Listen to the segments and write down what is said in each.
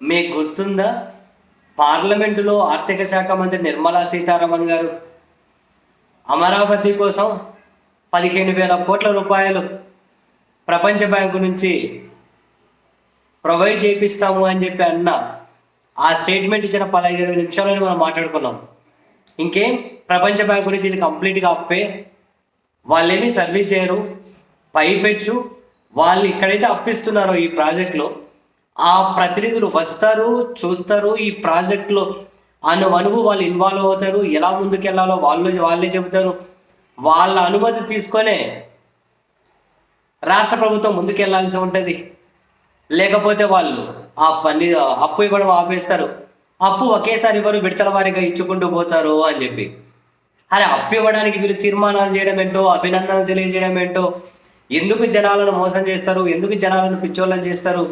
మీకు గుర్తుందా? పార్లమెంటులో ఆర్థిక శాఖ మంత్రి నిర్మలా సీతారామన్ గారు అమరావతి కోసం పదిహేను వేల కోట్ల రూపాయలు ప్రపంచ బ్యాంకు నుంచి ప్రొవైడ్ చేపిస్తాము అని చెప్పి అన్న ఆ స్టేట్మెంట్ ఇచ్చిన పదహైదు నిమిషాలని మనం మాట్లాడుకున్నాం. ఇంకేం? ప్రపంచ బ్యాంకు నుంచి ఇది కంప్లీట్గా అప్పే వాళ్ళేమీ సర్వీస్ చేయరు పైపెచ్చు వాళ్ళు ఇక్కడైతే అప్పిస్తున్నారో ఈ ప్రాజెక్ట్లో ఆ ప్రతినిధులు వస్తారు చూస్తారు ఈ ప్రాజెక్ట్లో అను అనువు వాళ్ళు ఇన్వాల్వ్ అవుతారు ఎలా ముందుకెళ్ళాలో వాళ్ళు వాళ్ళే చెబుతారు. వాళ్ళ అనుమతి తీసుకొనే రాష్ట్ర ప్రభుత్వం ముందుకెళ్ళాల్సి ఉంటుంది. లేకపోతే వాళ్ళు ఆ ఫన్నీ అప్పు ఇవ్వడం ఆపేస్తారు. అప్పు ఒకేసారి ఇవ్వరు విడతల వారిగా ఇచ్చుకుంటూ పోతారు అని చెప్పి. అరే అప్పు ఇవ్వడానికి వీళ్ళు తీర్మానాలు చేయడం ఏంటో అభినందనలు తెలియజేయడం ఏంటో ఎందుకు జనాలను మోసం చేస్తారు ఎందుకు జనాలను పిచ్చోళ్ళని చేస్తారు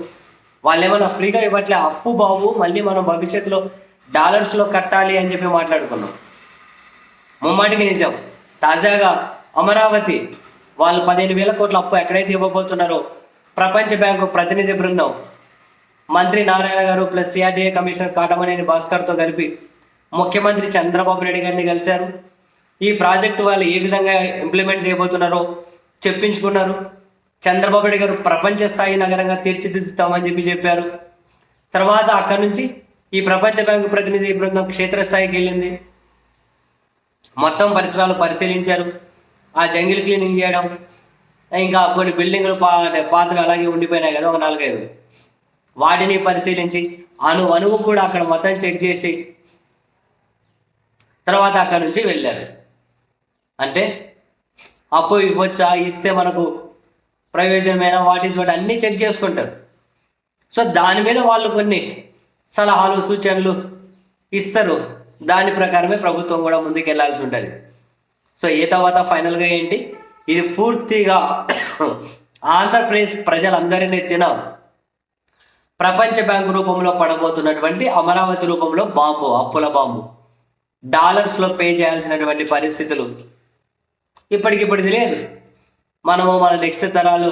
వాళ్ళు ఏమైనా ఫ్రీగా ఇవ్వట్లే? అప్పు బాబు మళ్ళీ మనం భవిష్యత్తులో డాలర్స్లో కట్టాలి అని చెప్పి మాట్లాడుకున్నాం. ముమ్మాటికి నిజం. తాజాగా అమరావతి వాళ్ళు పదిహేను వేల కోట్ల అప్పు ఎక్కడైతే ఇవ్వబోతున్నారో ప్రపంచ బ్యాంకు ప్రతినిధి బృందం మంత్రి Narayana garu plus CRDA commissioner Katamaneni భాస్కర్తో కలిపి ముఖ్యమంత్రి చంద్రబాబు నాయుడు గారిని కలిశారు. ఈ ప్రాజెక్టు వాళ్ళు ఏ విధంగా ఇంప్లిమెంట్ చేయబోతున్నారో చెప్పించుకున్నారు. చంద్రబాబు నాయుడు గారు ప్రపంచ స్థాయి నగరంగా తీర్చిదిద్దుతామని చెప్పి చెప్పారు. తర్వాత అక్కడి నుంచి ఈ ప్రపంచ బ్యాంకు ప్రతినిధి బృందం క్షేత్రస్థాయికి వెళ్ళింది. మొత్తం పరిసరాలు పరిశీలించారు. ఆ జంగిల్ క్లీనింగ్ చేయడం ఇంకా కొన్ని బిల్డింగ్లు పా పాతగా అలాగే ఉండిపోయినాయి కదా ఒక నాలుగైదు. వాటిని పరిశీలించి అను అణువు కూడా అక్కడ మొత్తం చెక్ చేసి తర్వాత అక్కడ నుంచి వెళ్ళారు. అంటే అప్పు ఇవ్వచ్చా? ఇస్తే మనకు ప్రయోజనమైన వాట్ ఈజ్ వాట్ అన్నీ చెక్ చేసుకుంటారు. సో దాని మీద వాళ్ళు కొన్ని సలహాలు సూచనలు ఇస్తారు. దాని ప్రకారమే ప్రభుత్వం కూడా ముందుకు వెళ్ళాల్సి ఉంటుంది. సో ఏ తర్వాత ఫైనల్గా ఏంటి? ఇది పూర్తిగా ఆంధ్రప్రదేశ్ ప్రజలందరినీ తిన ప్రపంచ బ్యాంకు రూపంలో పడబోతున్నటువంటి అమరావతి రూపంలో బాంబు అప్పుల బాంబు. డాలర్స్లో పే చేయాల్సినటువంటి పరిస్థితులు ఇప్పటికిప్పుడు తెలియదు. మనము మన నెక్స్ట్ తరాలు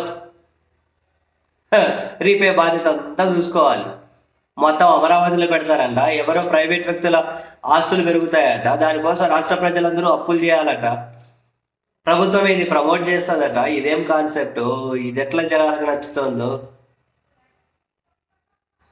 రీపే బాధ్యత అంతా చూసుకోవాలి. మొత్తం అమరావతిలో పెడతారంట. ఎవరో ప్రైవేట్ వ్యక్తుల ఆస్తులు పెరుగుతాయట. దానికోసం రాష్ట్ర ప్రజలందరూ అప్పులు చేయాలట ప్రభుత్వం ఇది ప్రమోట్ చేస్తుందట. ఇదేం కాన్సెప్ట్? ఇది ఎట్లా జనాలకు నచ్చుతుందో?